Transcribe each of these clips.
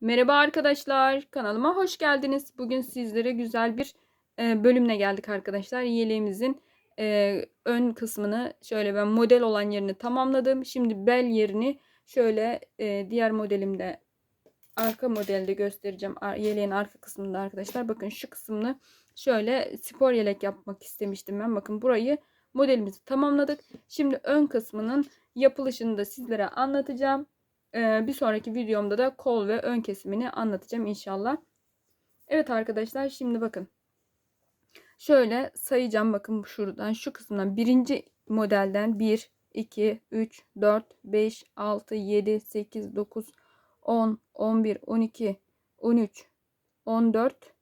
Merhaba arkadaşlar, kanalıma hoş geldiniz. Bugün sizlere güzel bir e, bölümle geldik arkadaşlar. Yeleğimizin e, ön kısmını şöyle ben model olan yerini tamamladım. Şimdi bel yerini şöyle e, diğer modelimde arka modelde göstereceğim. Yeleğin arka kısmında arkadaşlar. Bakın şu kısmını şöyle spor yelek yapmak istemiştim ben. Bakın burayı modelimizi tamamladık. Şimdi ön kısmının yapılışını da sizlere anlatacağım. Ee, bir sonraki videomda da kol ve ön kesimini anlatacağım inşallah. Evet arkadaşlar şimdi bakın. Şöyle sayacağım bakın şuradan şu kısımdan birinci modelden 1, 2, 3, 4, 5, 6, 7, 8, 9, 10, 11, 12, 13, 14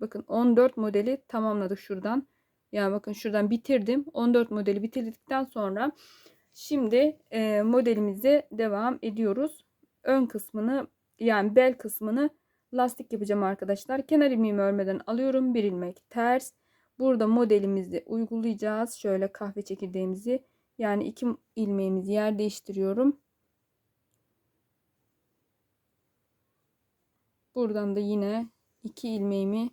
bakın 14 modeli tamamladık şuradan. Yani bakın şuradan bitirdim. 14 modeli bitirdikten sonra Şimdi e, modelimize devam ediyoruz. Ön kısmını yani bel kısmını lastik yapacağım arkadaşlar. Kenar ilmeğimi örmeden alıyorum. Bir ilmek ters. Burada modelimizi uygulayacağız. Şöyle kahve çekirdeğimizi yani iki ilmeğimizi yer değiştiriyorum. Buradan da yine iki ilmeğimi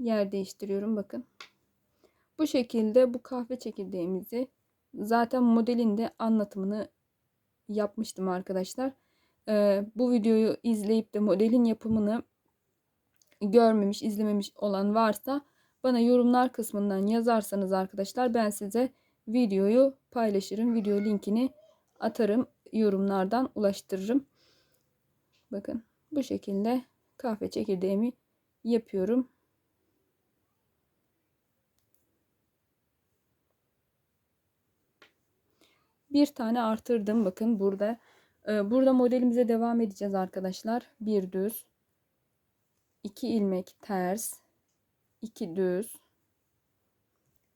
yer değiştiriyorum bakın. Bu şekilde bu kahve çekirdeğimizi zaten modelin de anlatımını yapmıştım arkadaşlar. Ee, bu videoyu izleyip de modelin yapımını görmemiş, izlememiş olan varsa bana yorumlar kısmından yazarsanız arkadaşlar ben size videoyu paylaşırım. Video linkini atarım. Yorumlardan ulaştırırım. Bakın bu şekilde kahve çekirdeğimi yapıyorum. Bir tane artırdım. Bakın burada. Ee, burada modelimize devam edeceğiz arkadaşlar. Bir düz. iki ilmek ters. iki düz.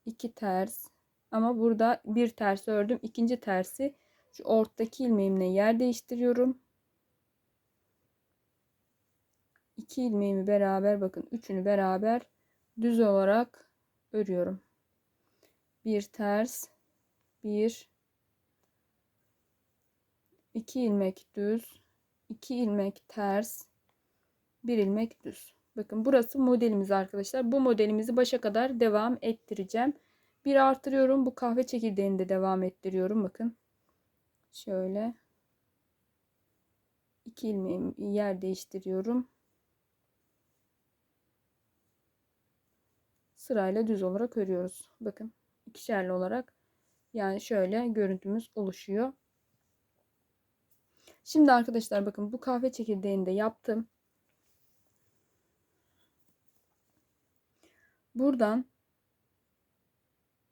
iki ters. Ama burada bir ters ördüm. ikinci tersi şu ortadaki ilmeğimle yer değiştiriyorum. iki ilmeğimi beraber bakın üçünü beraber düz olarak örüyorum. Bir ters, bir 2 ilmek düz, 2 ilmek ters, 1 ilmek düz. Bakın burası modelimiz arkadaşlar. Bu modelimizi başa kadar devam ettireceğim. Bir artırıyorum. Bu kahve çekirdeğini de devam ettiriyorum. Bakın. Şöyle. 2 ilmeğimi yer değiştiriyorum. Sırayla düz olarak örüyoruz. Bakın. ikişerli olarak yani şöyle görüntümüz oluşuyor. Şimdi arkadaşlar bakın bu kahve çekirdeğini de yaptım. Buradan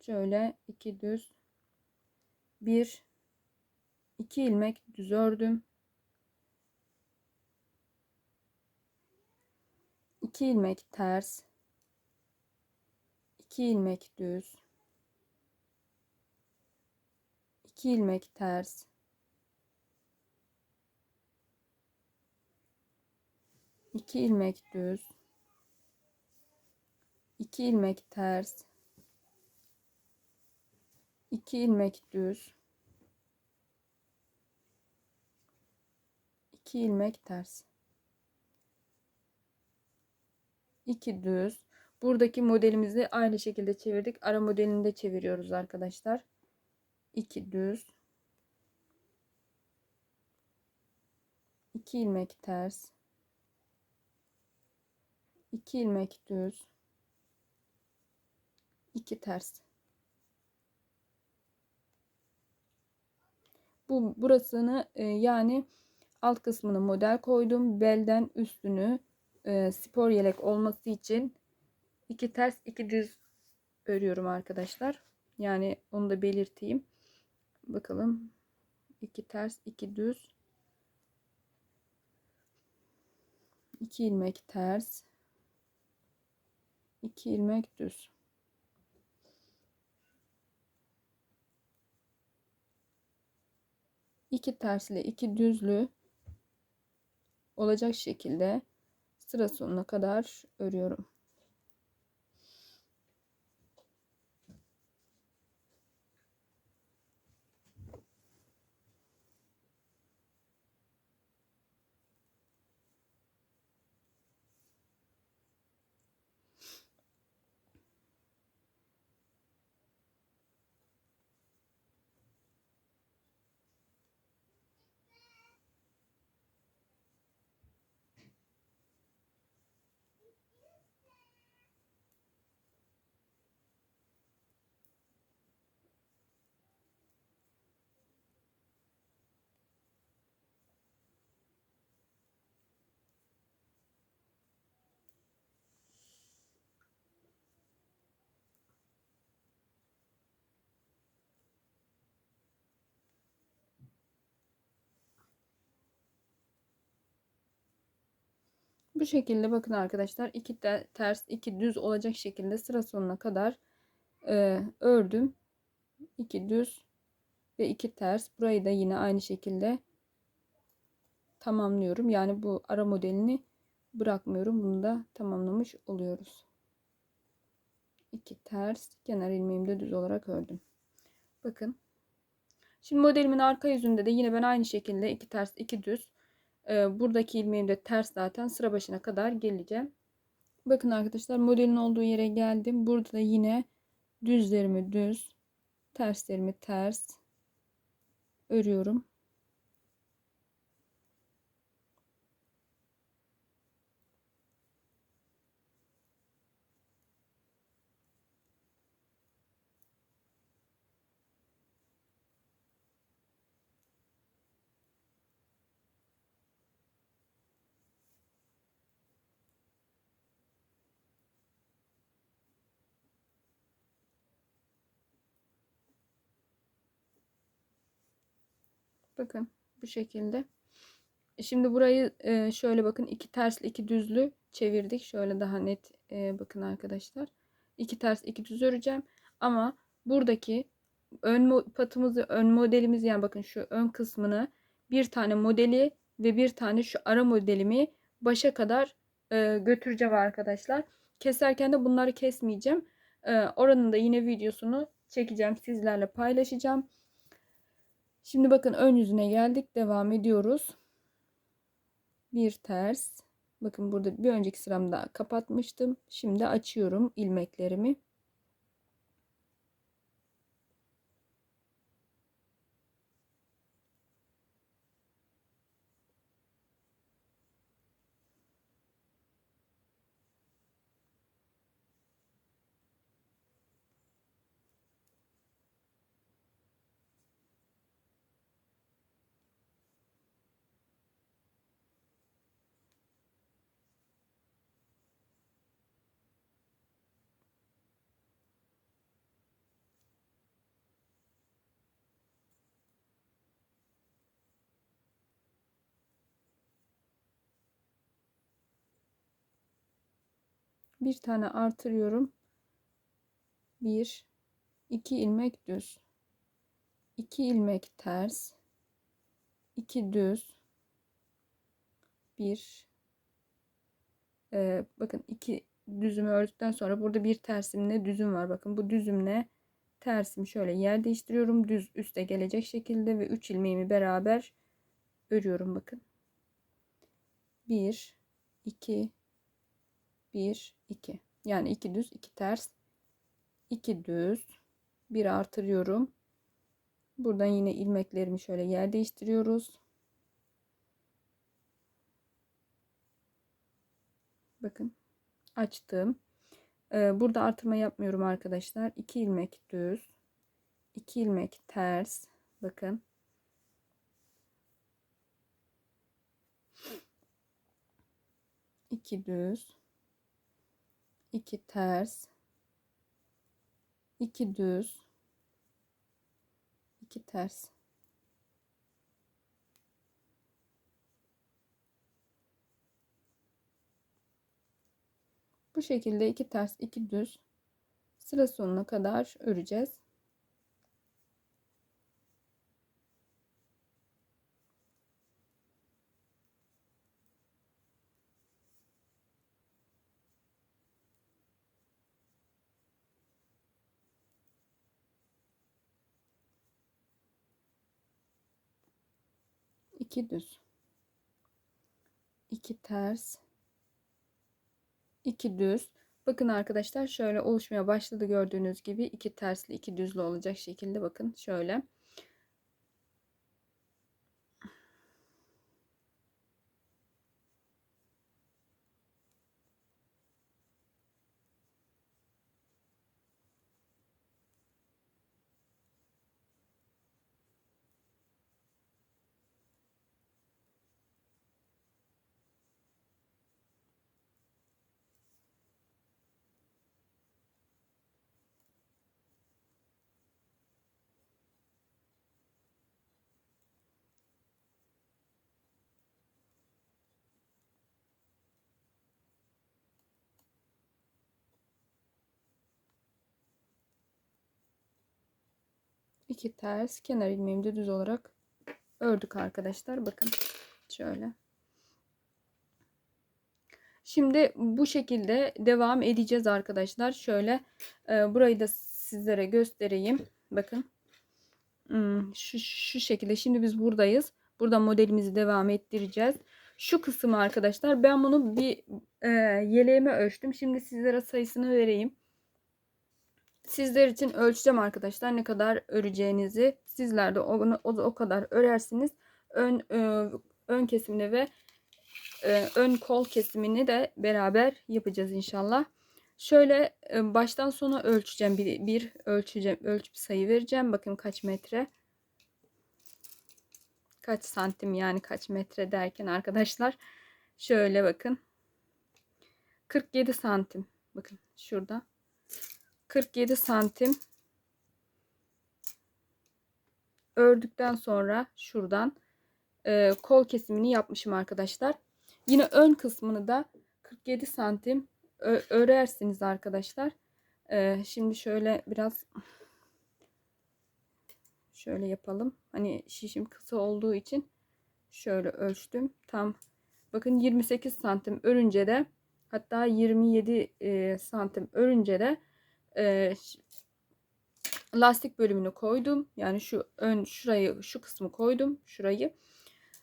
şöyle iki düz bir iki ilmek düz ördüm. 2 ilmek ters 2 ilmek düz 2 ilmek ters 2 ilmek düz. 2 ilmek ters. 2 ilmek düz. 2 ilmek ters. 2 düz. Buradaki modelimizi aynı şekilde çevirdik. Ara modelini de çeviriyoruz arkadaşlar. 2 düz. 2 ilmek ters 2 ilmek düz. 2 ters. Bu burasını e, yani alt kısmını model koydum. Belden üstünü e, spor yelek olması için 2 ters 2 düz örüyorum arkadaşlar. Yani onu da belirteyim. Bakalım. 2 ters 2 düz. 2 ilmek ters 2 ilmek düz. İki tersli, iki düzlü olacak şekilde sıra sonuna kadar örüyorum. Bu şekilde bakın arkadaşlar iki de ters iki düz olacak şekilde sıra sonuna kadar e, ördüm. 2 düz ve 2 ters. Burayı da yine aynı şekilde tamamlıyorum. Yani bu ara modelini bırakmıyorum. Bunu da tamamlamış oluyoruz. 2 ters kenar ilmeğimi de düz olarak ördüm. Bakın. Şimdi modelimin arka yüzünde de yine ben aynı şekilde 2 ters 2 düz e, buradaki ilmeğim de ters zaten sıra başına kadar geleceğim. Bakın arkadaşlar modelin olduğu yere geldim. Burada da yine düzlerimi düz terslerimi ters örüyorum. Bakın bu şekilde. E, şimdi burayı e, şöyle bakın iki tersli iki düzlü çevirdik. Şöyle daha net e, bakın arkadaşlar. İki ters iki düz öreceğim. Ama buradaki ön patımızı ön modelimiz yani bakın şu ön kısmını bir tane modeli ve bir tane şu ara modelimi başa kadar götüreceğim arkadaşlar. Keserken de bunları kesmeyeceğim. oranın da yine videosunu çekeceğim sizlerle paylaşacağım. Şimdi bakın ön yüzüne geldik. Devam ediyoruz. Bir ters. Bakın burada bir önceki sıramda kapatmıştım. Şimdi açıyorum ilmeklerimi. Bir tane artırıyorum. Bir, iki ilmek düz. iki ilmek ters. iki düz. Bir. Ee, bakın iki düzümü ördükten sonra burada bir tersimle düzüm var. Bakın bu düzümle tersimi şöyle yer değiştiriyorum. Düz üste gelecek şekilde ve 3 ilmeğimi beraber örüyorum bakın. 1 2 1 2 yani 2 düz 2 ters. 2 düz. Bir artırıyorum. Buradan yine ilmeklerimi şöyle yer değiştiriyoruz. Bakın açtım. Ee, burada artırma yapmıyorum arkadaşlar. 2 ilmek düz 2 ilmek ters. Bakın. 2 düz 2 ters. 2 düz. 2 ters. Bu şekilde 2 ters 2 düz sıra sonuna kadar öreceğiz 2 düz. 2 ters. 2 düz. Bakın arkadaşlar şöyle oluşmaya başladı gördüğünüz gibi. 2 tersli 2 düzlü olacak şekilde bakın şöyle iki ters kenar ilmeğimi de düz olarak ördük arkadaşlar. Bakın şöyle. Şimdi bu şekilde devam edeceğiz arkadaşlar. Şöyle e, burayı da sizlere göstereyim. Bakın. Hmm, şu, şu şekilde. Şimdi biz buradayız. Burada modelimizi devam ettireceğiz. Şu kısmı arkadaşlar ben bunu bir e, yeleğime ölçtüm. Şimdi sizlere sayısını vereyim. Sizler için ölçeceğim arkadaşlar ne kadar öreceğinizi. Sizler de o, o, o kadar örersiniz. Ön e, ön kesimini ve e, ön kol kesimini de beraber yapacağız inşallah. Şöyle e, baştan sona ölçeceğim bir, bir ölçeceğim ölçüp sayı vereceğim. Bakın kaç metre kaç santim yani kaç metre derken arkadaşlar şöyle bakın 47 santim bakın şurada 47 santim ördükten sonra şuradan e, kol kesimini yapmışım arkadaşlar yine ön kısmını da 47 santim örersiniz arkadaşlar e, şimdi şöyle biraz Şöyle yapalım. Hani şişim kısa olduğu için şöyle ölçtüm. Tam bakın 28 santim örünce de hatta 27 e, santim örünce de e, lastik bölümünü koydum. Yani şu ön şurayı şu kısmı koydum. Şurayı.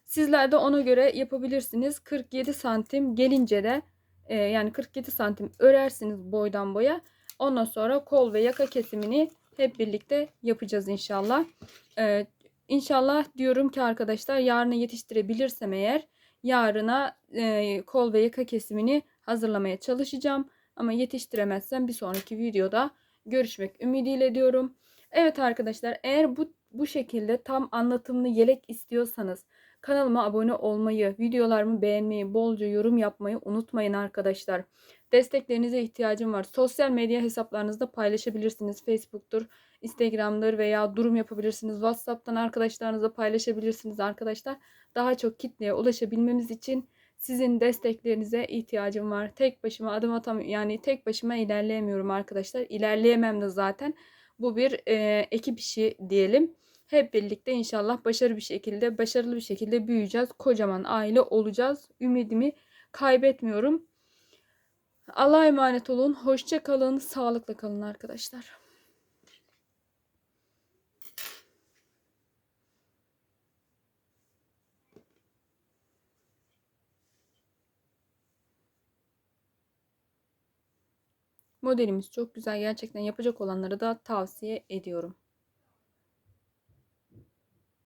Sizler de ona göre yapabilirsiniz. 47 santim gelince de e, yani 47 santim örersiniz boydan boya. Ondan sonra kol ve yaka kesimini hep birlikte yapacağız inşallah. Ee, inşallah diyorum ki arkadaşlar yarına yetiştirebilirsem eğer yarına e, kol ve yaka kesimini hazırlamaya çalışacağım. Ama yetiştiremezsem bir sonraki videoda görüşmek ümidiyle diyorum. Evet arkadaşlar eğer bu bu şekilde tam anlatımlı yelek istiyorsanız kanalıma abone olmayı, videolarımı beğenmeyi, bolca yorum yapmayı unutmayın arkadaşlar. Desteklerinize ihtiyacım var. Sosyal medya hesaplarınızda paylaşabilirsiniz. Facebook'tur, Instagram'dır veya durum yapabilirsiniz. WhatsApp'tan arkadaşlarınızla paylaşabilirsiniz arkadaşlar. Daha çok kitleye ulaşabilmemiz için sizin desteklerinize ihtiyacım var. Tek başıma adım atam yani tek başıma ilerleyemiyorum arkadaşlar. İlerleyemem de zaten. Bu bir e, ekip işi diyelim. Hep birlikte inşallah başarılı bir şekilde, başarılı bir şekilde büyüyeceğiz. Kocaman aile olacağız. Ümidimi kaybetmiyorum. Allah'a emanet olun. Hoşça kalın. Sağlıkla kalın arkadaşlar. Modelimiz çok güzel. Gerçekten yapacak olanları da tavsiye ediyorum.